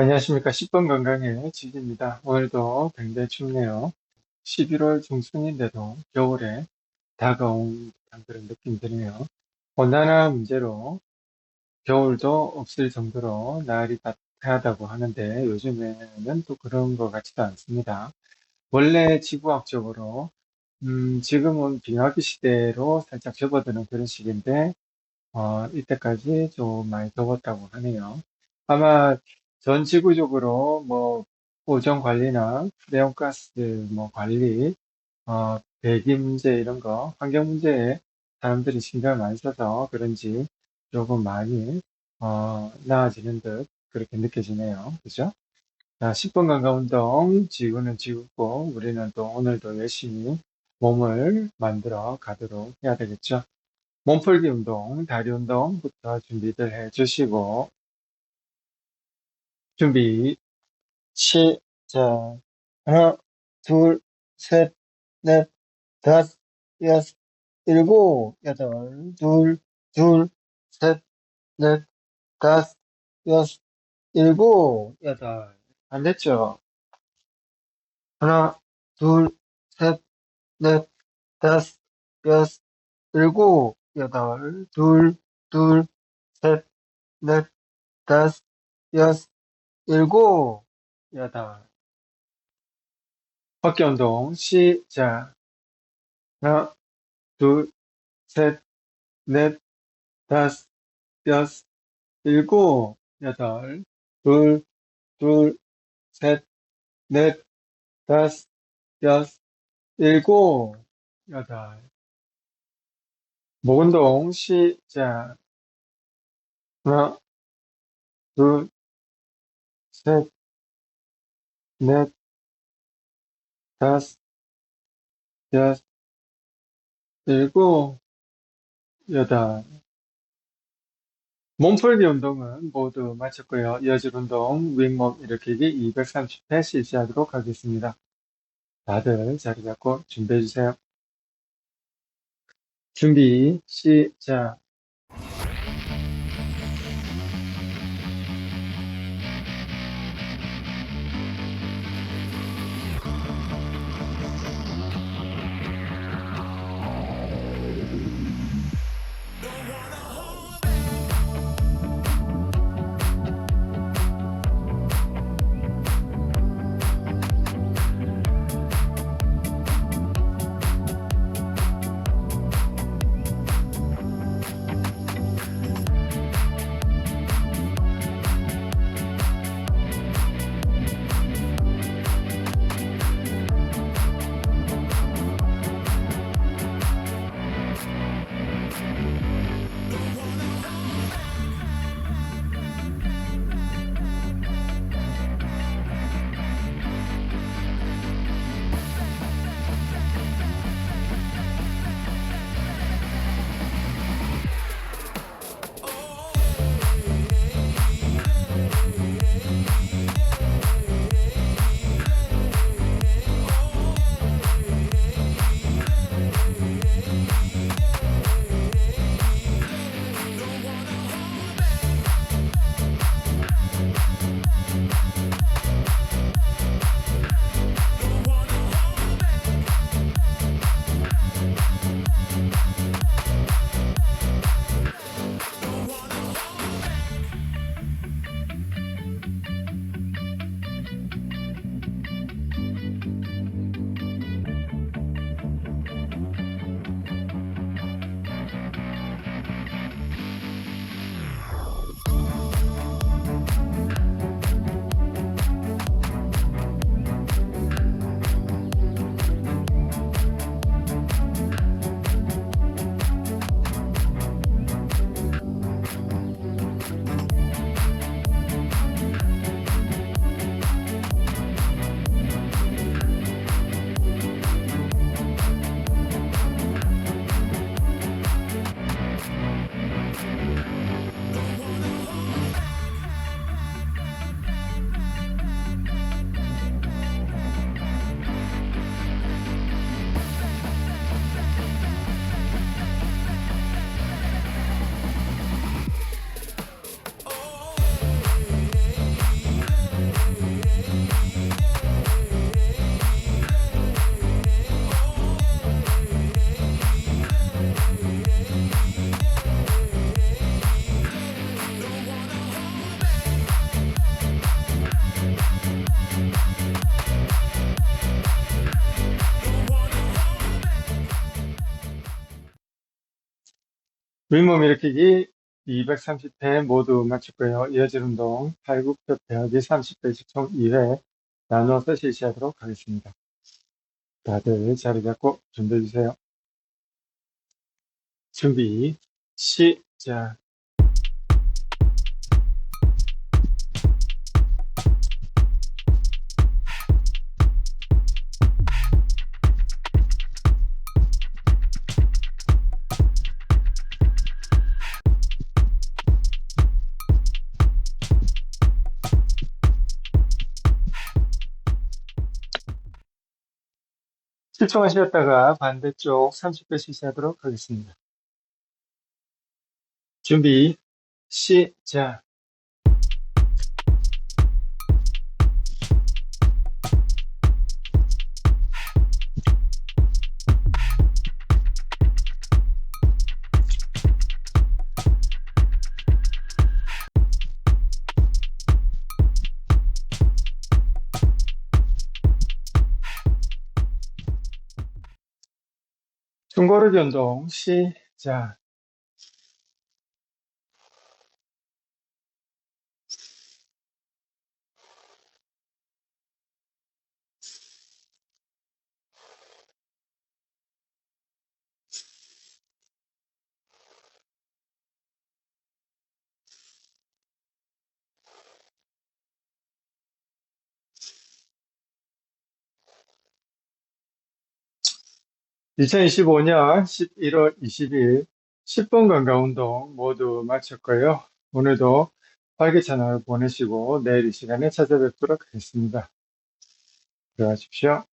안녕하십니까. 10번 건강의 지기입니다. 오늘도 굉장히 춥네요. 11월 중순인데도 겨울에 다가온 그런 느낌이 드네요. 온난화 문제로 겨울도 없을 정도로 날이 따뜻하다고 하는데 요즘에는 또 그런 것 같지도 않습니다. 원래 지구학적으로 음, 지금은 빙하기 시대로 살짝 접어드는 그런 시기인데 어, 이때까지 좀 많이 더웠다고 하네요. 아마 전 지구적으로 뭐 오존 관리나 내온가스 뭐 관리, 어, 배기 문제 이런 거, 환경 문제에 사람들이 신경을 많이 써서 그런지 조금 많이 어, 나아지는 듯 그렇게 느껴지네요. 그죠? 자, 10분 건강 운동, 지구는 지구고 우리는 또 오늘도 열심히 몸을 만들어 가도록 해야 되겠죠? 몸풀기 운동, 다리 운동부터 준비들 해 주시고, 준비, 시작. 하나, 둘, 셋, 넷, 다섯, 여섯, 일곱, 여덟, 둘, 둘, 셋, 넷, 다섯, 여섯, 일곱, 여덟. 안 됐죠? 하나, 둘, 셋, 넷, 다섯, 여섯, 일곱, 여덟, 둘, 둘, 셋, 넷, 다섯, 여섯, 일곱, 여덟. 어깨 운동 시작. 하나, 둘, 셋, 넷, 다섯, 여섯, 일곱, 여덟, 둘, 둘, 셋, 넷, 다섯, 여섯, 일곱, 여덟. 목 운동 시작. 하나, 둘, 셋, 넷, 다섯, 여섯, 일곱, 여덟. 몸풀기 운동은 모두 마쳤고요. 여질 운동, 윗몸 일으키기 230회 실시하도록 하겠습니다. 다들 자리 잡고 준비해 주세요. 준비, 시작. 윗몸 일으키기 230회 모두 마쳤고요. 이어질 운동 팔굽혀 펴기 30회씩 총 2회 나누어서 실시하도록 하겠습니다. 다들 자리 잡고 준비해 주세요. 준비 시작. 실종하셨다가 반대쪽 30회 실시하도록 하겠습니다. 준비 시작. 중거리 운동 시작. (2025년 11월 20일) 10분 건강운동 모두 마쳤고요. 오늘도 활기찬 하루 보내시고 내일 이 시간에 찾아뵙도록 하겠습니다. 들어가십시오.